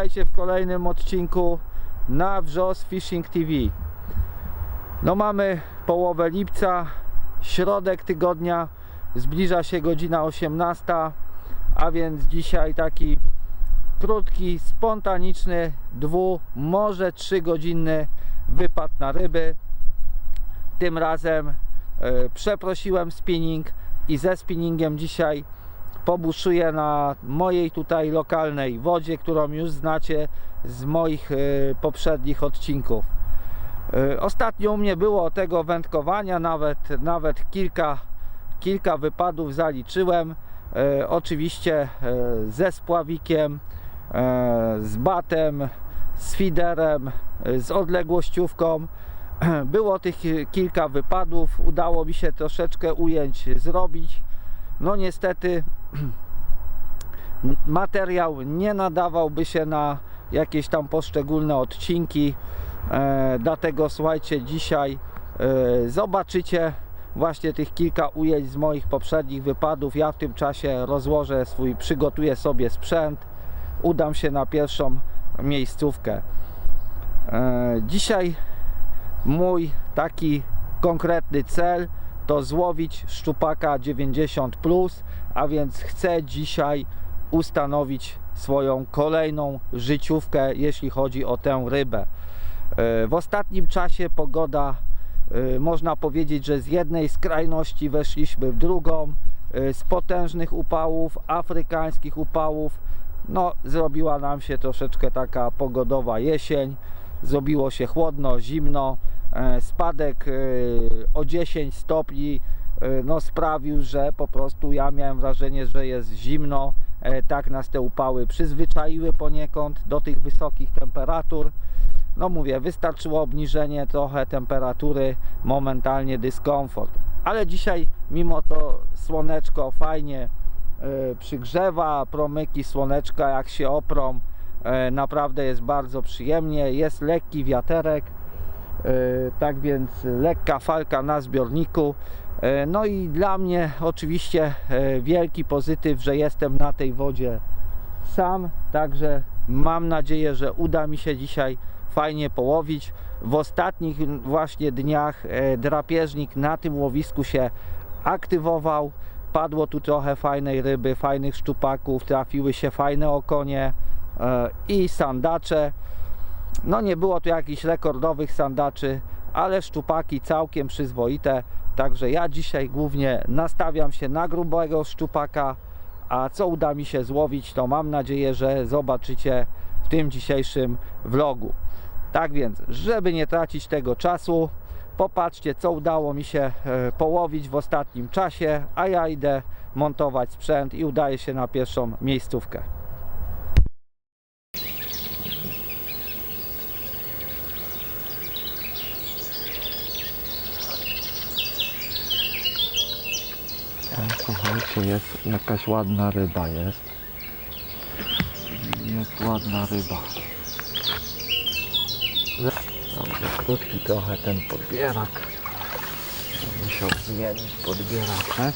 Witajcie w kolejnym odcinku na Wrzos Fishing TV. No mamy połowę lipca, środek tygodnia, zbliża się godzina 18, a więc dzisiaj taki krótki, spontaniczny, dwu, może trzy godzinny wypad na ryby. Tym razem e, przeprosiłem spinning i ze spinningiem dzisiaj pobuszuję na mojej tutaj lokalnej wodzie, którą już znacie z moich e, poprzednich odcinków. E, Ostatnio u mnie było tego wędkowania, nawet, nawet kilka, kilka wypadów zaliczyłem. E, Oczywiście ze spławikiem, z batem, z fiderem, z odległościówką. Było tych kilka wypadów, udało mi się troszeczkę ujęć zrobić. No niestety materiał nie nadawałby się na jakieś tam poszczególne odcinki. E, dlatego słuchajcie, dzisiaj e, zobaczycie właśnie tych kilka ujęć z moich poprzednich wypadów. Ja w tym czasie rozłożę swój, przygotuję sobie sprzęt, udam się na pierwszą miejscówkę. E, dzisiaj mój taki konkretny cel to złowić szczupaka 90 plus, a więc chcę dzisiaj ustanowić swoją kolejną życiówkę, jeśli chodzi o tę rybę. E, W ostatnim czasie pogoda, e, można powiedzieć, że z jednej skrajności weszliśmy w drugą, e, z potężnych upałów, afrykańskich upałów, no zrobiła nam się troszeczkę taka pogodowa jesień, zrobiło się chłodno, zimno, spadek o 10 stopni no sprawił, że po prostu ja miałem wrażenie, że jest zimno, E, tak nas te upały przyzwyczaiły poniekąd do tych wysokich temperatur. No mówię, wystarczyło obniżenie trochę temperatury, momentalnie dyskomfort. Ale dzisiaj mimo to słoneczko fajnie e, przygrzewa, promyki słoneczka jak się oprą, e, naprawdę jest bardzo przyjemnie, jest lekki wiaterek, e, tak więc lekka falka na zbiorniku. E, No i dla mnie oczywiście e, wielki pozytyw, że jestem na tej wodzie sam, także mam nadzieję, że uda mi się dzisiaj fajnie połowić. W ostatnich właśnie dniach e, drapieżnik na tym łowisku się aktywował. Padło tu trochę fajnej ryby, fajnych szczupaków, trafiły się fajne okonie i sandacze. No nie było tu jakichś rekordowych sandaczy, ale szczupaki całkiem przyzwoite. Także ja dzisiaj głównie nastawiam się na grubego szczupaka, a co uda mi się złowić, to mam nadzieję, że zobaczycie w tym dzisiejszym vlogu. Tak więc, żeby nie tracić tego czasu, popatrzcie co udało mi się e, połowić w ostatnim czasie, a ja idę montować sprzęt i udaję się na pierwszą miejscówkę. Słuchajcie, jest jakaś ładna ryba jest. Jest ładna ryba. Dobrze, krótki trochę ten podbierak. Musiał zmienić podbieraczek.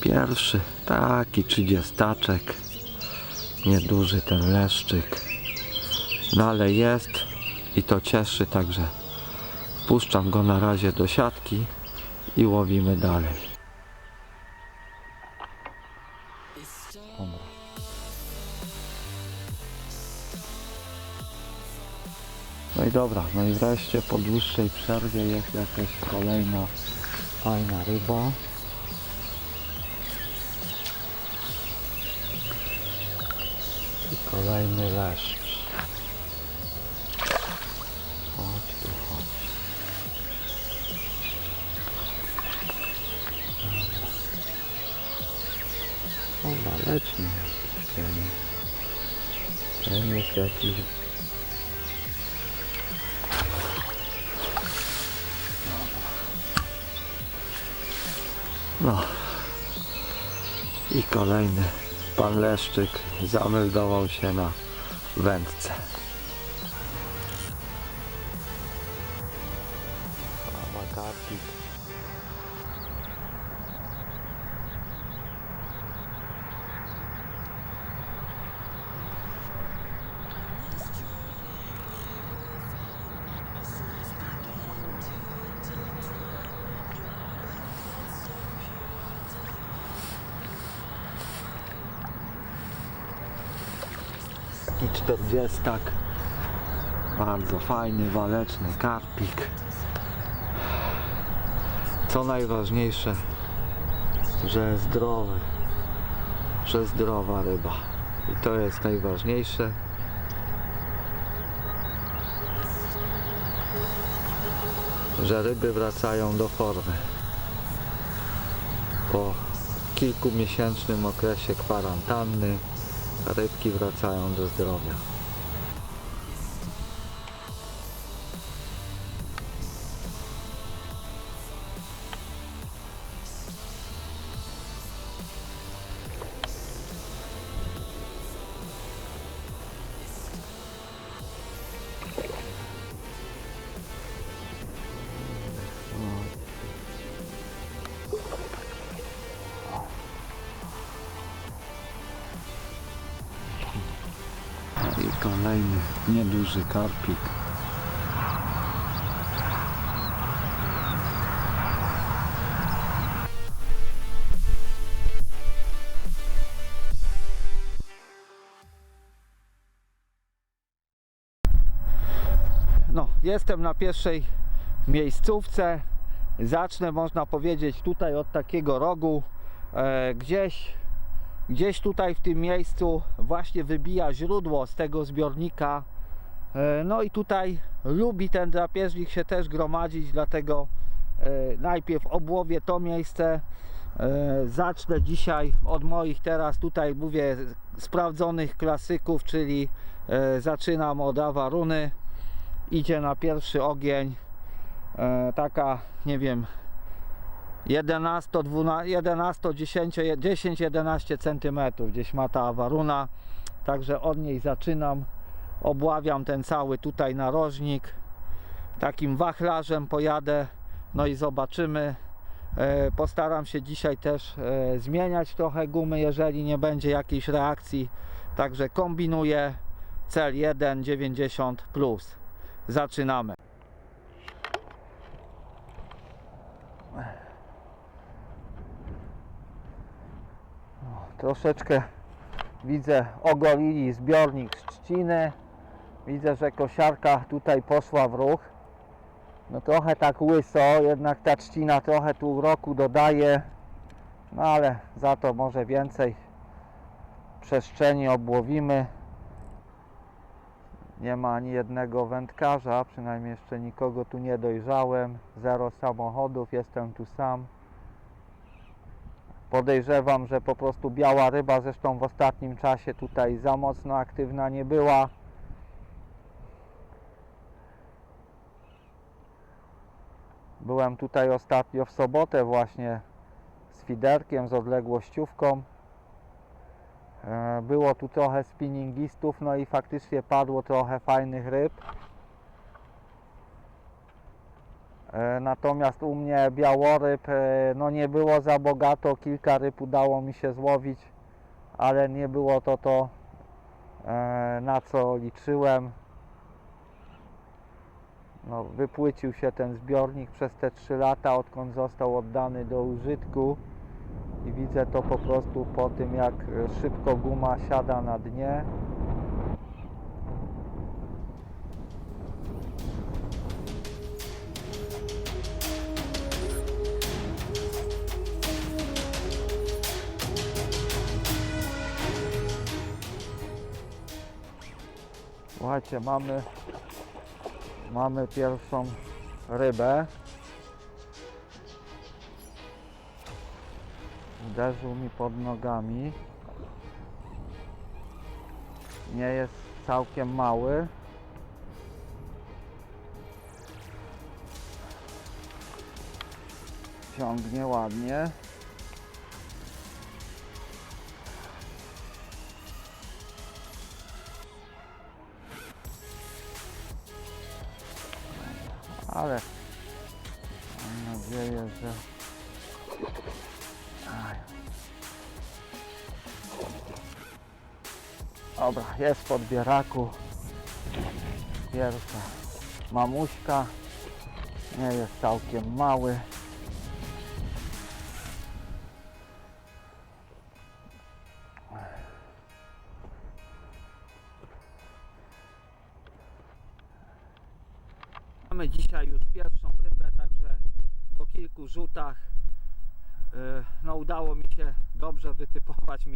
Pierwszy taki trzydziestaczek. Nieduży ten leszczyk. No ale jest i to cieszy, także wpuszczam go na razie do siatki i łowimy dalej. No i dobra, no i wreszcie po dłuższej przerwie jest jakaś kolejna fajna ryba. I kolejny leszcz. Leczny jest ten. Jest jakiś... No. I kolejny pan Leszczyk zameldował się na wędce. Mama 40. Bardzo fajny, waleczny karpik. Co najważniejsze, że zdrowy, że zdrowa ryba. I to jest najważniejsze. Że ryby wracają do formy po kilkumiesięcznym okresie kwarantanny rybki wracają do zdrowia. Nieduży karpik. No, jestem na pierwszej miejscówce. Zacznę, można powiedzieć, tutaj od takiego rogu. E, gdzieś Gdzieś tutaj w tym miejscu właśnie wybija źródło z tego zbiornika. E, No i tutaj lubi ten drapieżnik się też gromadzić, dlatego e, najpierw obłowię to miejsce. E, Zacznę dzisiaj od moich teraz tutaj mówię sprawdzonych klasyków, czyli zaczynam od awaruny. Idzie na pierwszy ogień. Taka, nie wiem, 11, 12, 11 10, 10, 11 cm gdzieś ma ta awaruna. Także od niej zaczynam. Obławiam ten cały tutaj narożnik. Takim wachlarzem pojadę. No i zobaczymy. E, Postaram się dzisiaj też e, zmieniać trochę gumy, jeżeli nie będzie jakiejś reakcji. Także kombinuję. Cel 1,90 plus. Zaczynamy. troszeczkę widzę ogolili zbiornik z trzciny widzę, że kosiarka tutaj poszła w ruch. No trochę tak łyso jednak ta trzcina trochę tu roku dodaje. No ale za to może więcej przestrzeni obłowimy. Nie ma ani jednego wędkarza przynajmniej jeszcze nikogo tu nie dojrzałem. Zero samochodów, jestem tu sam. Podejrzewam, że po prostu biała ryba, zresztą w ostatnim czasie tutaj za mocno aktywna nie była. Byłem tutaj ostatnio w sobotę właśnie z fiderkiem, z odległościówką. E, Było tu trochę spinningistów, no i faktycznie padło trochę fajnych ryb. E, Natomiast u mnie białoryb e, no nie było za bogato, kilka ryb udało mi się złowić, ale nie było to to na co liczyłem. No, wypłycił się ten zbiornik przez te 3 lata, odkąd został oddany do użytku i widzę to po prostu po tym jak szybko guma siada na dnie. Słuchajcie, mamy mamy pierwszą rybę. Uderzył mi pod nogami. Nie jest całkiem mały. Ciągnie ładnie. Ale mam nadzieję, że Aj. Dobra, jest w podbieraku. Pierwsza mamuśka. Nie jest całkiem mały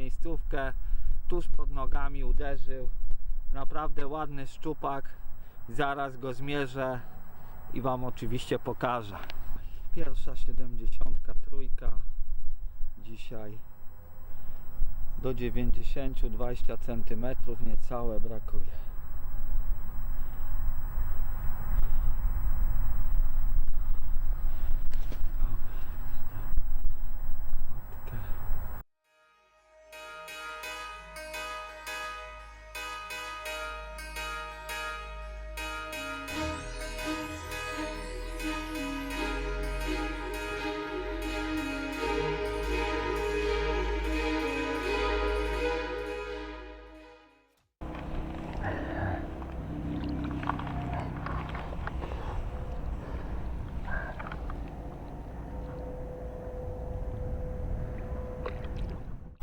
miejscówkę. Tuż pod nogami uderzył. Naprawdę ładny szczupak. Zaraz go zmierzę i Wam oczywiście pokażę. Pierwsza 73 dzisiaj do 90 20 cm niecałe brakuje.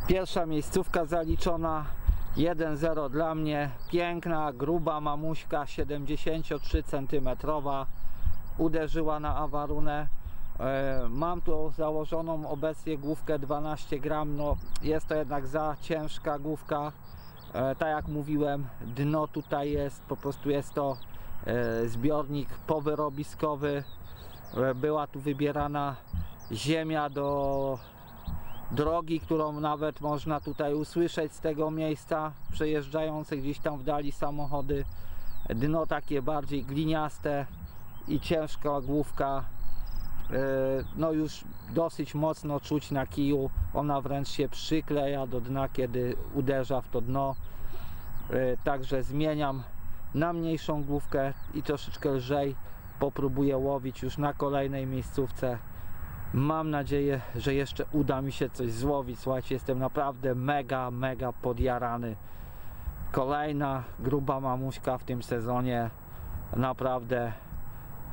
Pierwsza miejscówka zaliczona 1-0 dla mnie. Piękna, gruba mamuśka 73 cm uderzyła na awarunę. E, Mam tu założoną obecnie główkę 12 gram. No, jest to jednak za ciężka główka. E, Tak jak mówiłem, dno tutaj jest, po prostu jest to e, zbiornik powyrobiskowy. Była tu wybierana ziemia do drogi, którą nawet można tutaj usłyszeć z tego miejsca, przejeżdżające gdzieś tam w dali samochody. Dno takie bardziej gliniaste i ciężka główka. E, No już dosyć mocno czuć na kiju. Ona wręcz się przykleja do dna, kiedy uderza w to dno. E, Także zmieniam na mniejszą główkę i troszeczkę lżej. Popróbuję łowić już na kolejnej miejscówce. Mam nadzieję, że jeszcze uda mi się coś złowić. Słuchajcie, jestem naprawdę mega, mega podjarany. Kolejna gruba mamuśka w tym sezonie. Naprawdę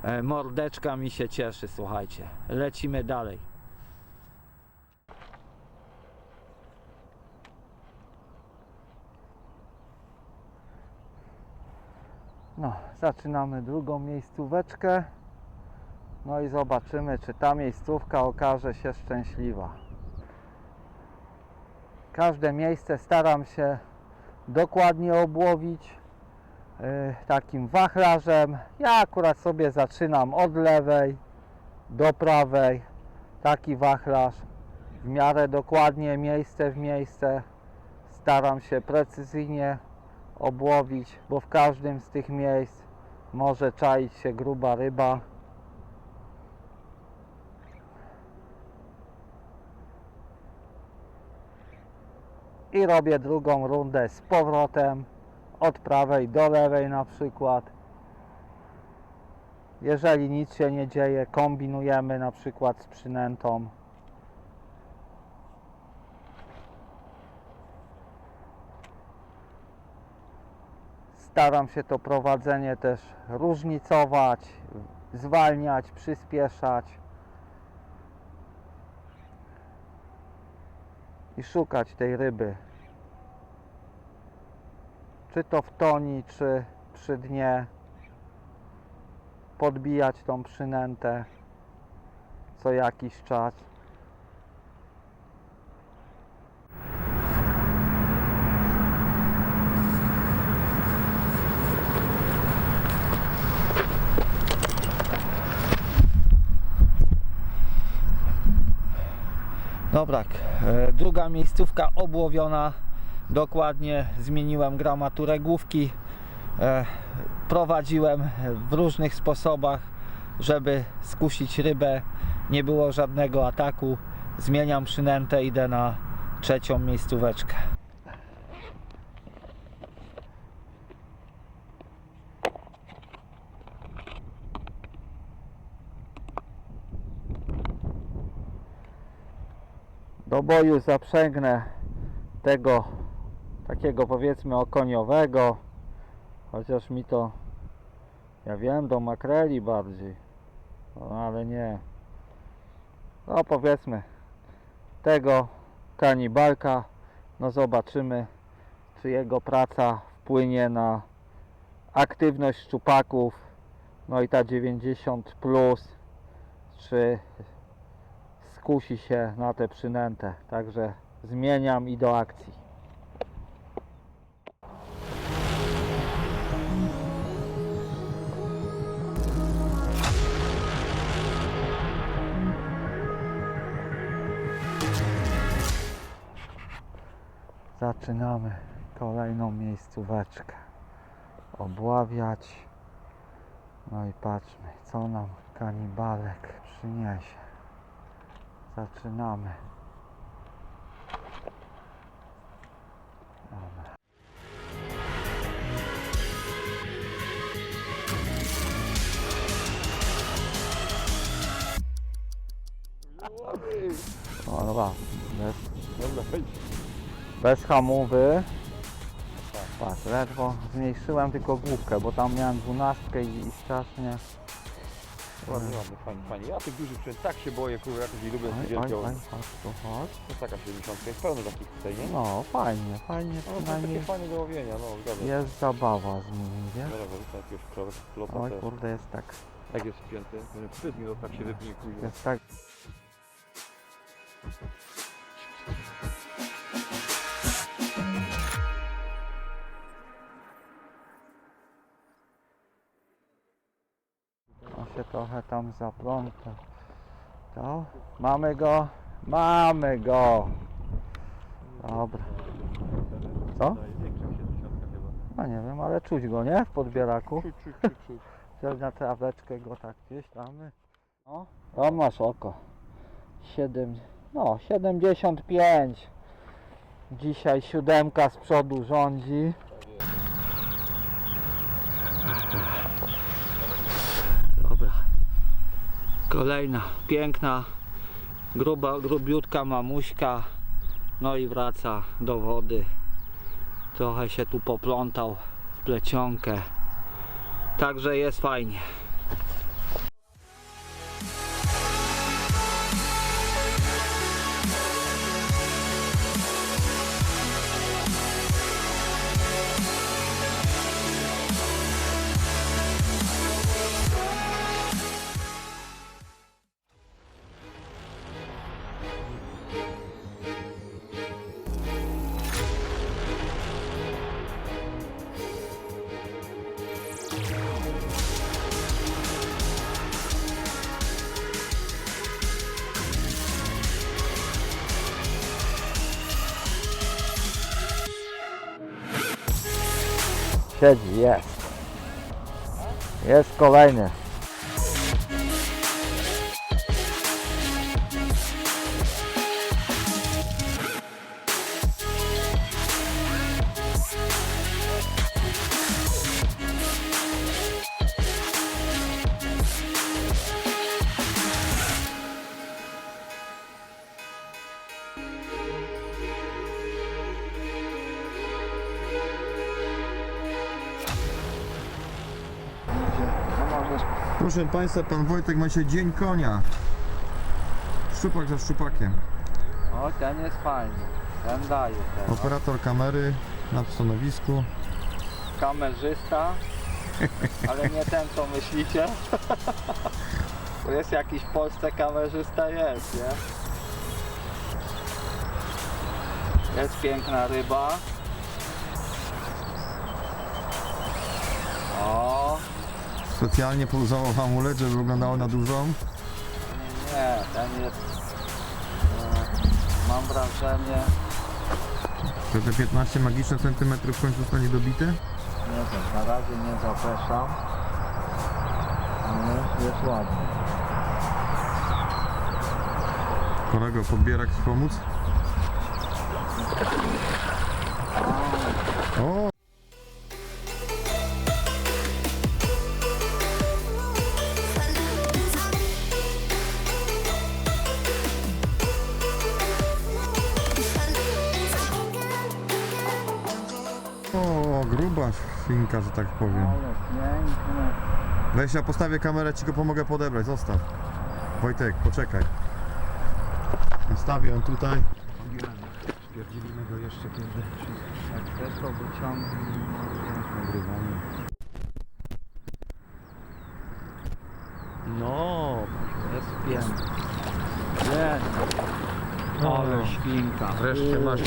e, mordeczka mi się cieszy, słuchajcie. Lecimy dalej. No, zaczynamy drugą miejscóweczkę. No i zobaczymy, czy ta miejscówka okaże się szczęśliwa. Każde miejsce staram się dokładnie obłowić yy, takim wachlarzem. Ja akurat sobie zaczynam od lewej do prawej. Taki wachlarz w miarę dokładnie, miejsce w miejsce. Staram się precyzyjnie obłowić, bo w każdym z tych miejsc może czaić się gruba ryba. I robię drugą rundę z powrotem od prawej do lewej na przykład. Jeżeli nic się nie dzieje kombinujemy na przykład z przynętą. Staram się to prowadzenie też różnicować zwalniać, przyspieszać i szukać tej ryby. Czy to w toni, czy przy dnie. Podbijać tą przynętę co jakiś czas. Dobra, druga miejscówka obłowiona. Dokładnie zmieniłem gramaturę główki. E, Prowadziłem w różnych sposobach, żeby skusić rybę. Nie było żadnego ataku. Zmieniam przynętę, idę na trzecią miejscóweczkę. Do boju zaprzęgnę tego takiego powiedzmy okoniowego chociaż mi to ja wiem do makreli bardziej no, ale nie. No powiedzmy tego kanibalka no zobaczymy czy jego praca wpłynie na aktywność szczupaków No i ta 90 plus, czy skusi się na te przynętę. Także zmieniam i do akcji. Zaczynamy kolejną miejscóweczkę obławiać. No i patrzmy, co nam kanibalek przyniesie. Zaczynamy. Dobra. O, dobra, bez, Dobra, bez hamowy. Patrz, ledwo zmniejszyłem tylko główkę, bo tam miałem dwunastkę i, i strasznie. Ładnie, ładnie, fajnie, fajnie. Ja tych dużych przed tak się boję, kurwa, jakoś nie lubię wielkie oj, oj. chodź tu, chodź. To jest taka 70, jest pełno takich tutaj, nie? No, fajnie, fajnie, No, to takie przynajmniej fajne do łowienia, no, zgadza się. jest zabawa z nimi, wiesz? Dobra, wyrzucę jakiegoś krowek, plota Oj, też. kurde, jest tak, Jak jest spięty, no mi to tak się wypnie, kurwa. jest tak. Trochę tam zaplątał. To? Mamy go, mamy go. Dobra. Co? Większa 70 chyba. No nie wiem, ale czuć go, nie? W podbieraku. Czuć, czuć, czuć, czuć. Wziąć na traweczkę go tak gdzieś damy. No, masz oko. 7, no 75. Dzisiaj siódemka z przodu rządzi. Dobra. Kolejna piękna, gruba, grubiutka mamuśka. No i wraca do wody. Trochę się tu poplątał w plecionkę. Także jest fajnie. Siedzi, jest. Jest kolejny. Państwa, Pan Wojtek ma się dzień konia. Szczupak za szczupakiem. O, ten jest fajny. Ten daje ten. Operator kamery na stanowisku. Kamerzysta. Ale nie ten co myślicie. Bo jest jakiś w Polsce kamerzysta jest, nie? Jest piękna ryba. O, Specjalnie poluzował hamulec, żeby wyglądało na dużą. nie, ten jest. e, Mam wrażenie, Że te 15 magiczne centymetrów w końcu zostanie dobite. nie wiem, na razie nie zapeszam. Ale jest ładny. Kolego, podbierak ci pomóc? O, świnka, że tak powiem. Ale. Weź ja postawię kamerę, ci go pomogę podebrać, zostaw. Wojtek, poczekaj. Zostawię on tutaj. Spierdzilimy go jeszcze kiedy Jak chcesz to wyciągnij. nagrywanie. No, Jest piękny. Jest. Ale świnka. Wreszcie masz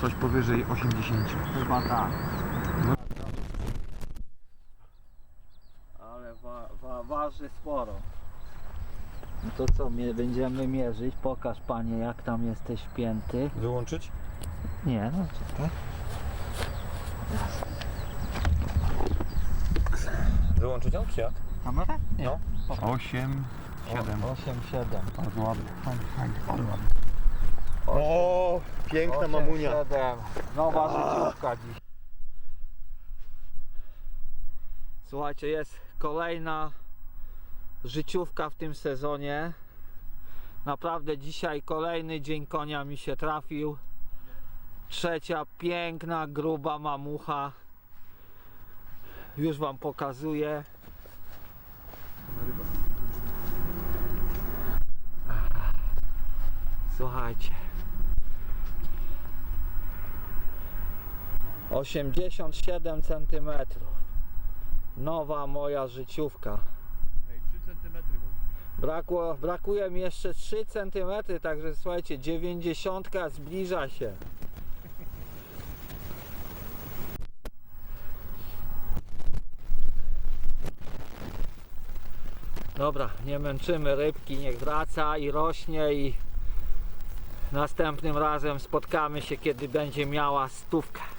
coś powyżej 80. Chyba tak. Waży sporo. No to co, będziemy mierzyć? Pokaż panie jak tam jesteś wpięty. Wyłączyć? Nie, no czekaj. Wyłączyć ją czy jak? Kamerę? Nie. No. 8, 7. 8, 7. Bardzo ładnie. Fajnie, fajnie, fajnie. O, piękna mamunia. 7. Nowa życiówka dziś. Słuchajcie, jest kolejna życiówka w tym sezonie. Naprawdę dzisiaj kolejny dzień konia mi się trafił. Trzecia piękna, gruba mamucha. Już wam pokazuję. Słuchajcie. 87 cm. Nowa moja życiówka. Ej, 3 cm Brakło, brakuje mi jeszcze 3 cm, także słuchajcie, 90 zbliża się. Dobra, nie męczymy rybki, niech wraca i rośnie i następnym razem spotkamy się, kiedy będzie miała stówkę.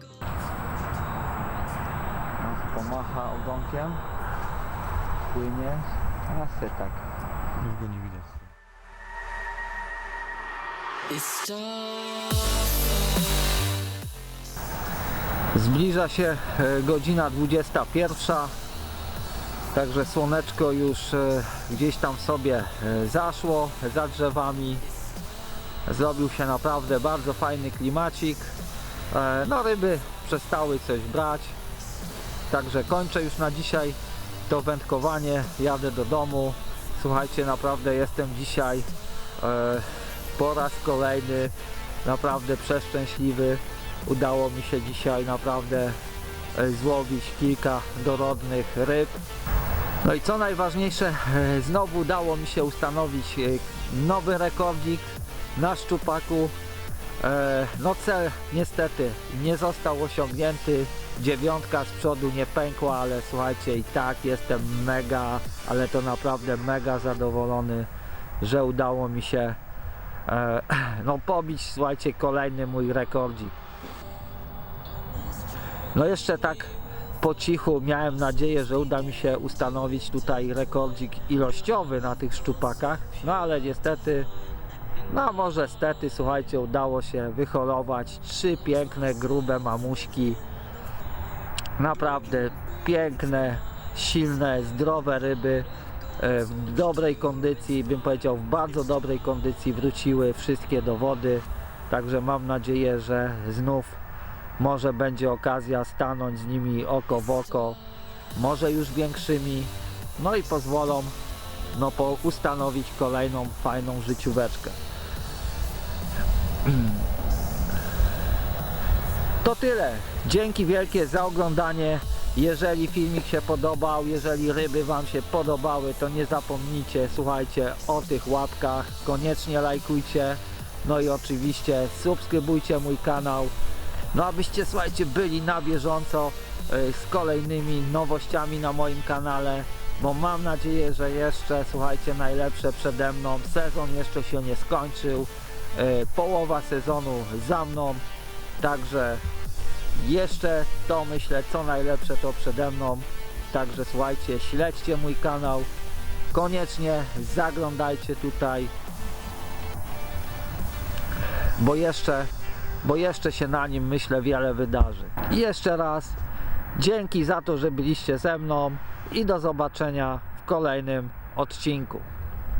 Gold. No, Pomacha ogonkiem. Płynie. Se tak. Już go nie widać. Zbliża się e, godzina 21. Także słoneczko już e, gdzieś tam sobie e, zaszło za drzewami. Zrobił się naprawdę bardzo fajny klimacik. No ryby przestały coś brać. Także kończę już na dzisiaj to wędkowanie. Jadę do domu. Słuchajcie, naprawdę jestem dzisiaj e, po raz kolejny naprawdę przeszczęśliwy. Udało mi się dzisiaj naprawdę e, złowić kilka dorodnych ryb. No i co najważniejsze, e, znowu udało mi się ustanowić e, nowy rekordzik na szczupaku. E, No cel niestety nie został osiągnięty. Dziewiątka z przodu nie pękła, ale słuchajcie i tak jestem mega, ale to naprawdę mega zadowolony, że udało mi się e, no pobić słuchajcie kolejny mój rekordzik. No jeszcze tak po cichu miałem nadzieję, że uda mi się ustanowić tutaj rekordzik ilościowy na tych szczupakach, no ale niestety, no może stety, słuchajcie, udało się wyholować trzy piękne, grube mamuśki, naprawdę piękne, silne, zdrowe ryby, e, w dobrej kondycji, bym powiedział w bardzo dobrej kondycji wróciły wszystkie do wody, także mam nadzieję, że znów może będzie okazja stanąć z nimi oko w oko, może już większymi, no i pozwolą no, po, ustanowić kolejną fajną życióweczkę. To tyle. Dzięki wielkie za oglądanie. Jeżeli filmik się podobał, jeżeli ryby Wam się podobały, to nie zapomnijcie, słuchajcie, o tych łapkach. Koniecznie lajkujcie. No i oczywiście subskrybujcie mój kanał. No abyście, słuchajcie, byli na bieżąco y, z kolejnymi nowościami na moim kanale. Bo mam nadzieję, że jeszcze, słuchajcie, najlepsze przede mną. Sezon jeszcze się nie skończył. Y, Połowa sezonu za mną. Także jeszcze to myślę, co najlepsze to przede mną. Także słuchajcie, śledźcie mój kanał. Koniecznie zaglądajcie tutaj. Bo jeszcze, bo jeszcze się na nim myślę wiele wydarzy. I jeszcze raz Dzięki za to, że byliście ze mną i do zobaczenia w kolejnym odcinku.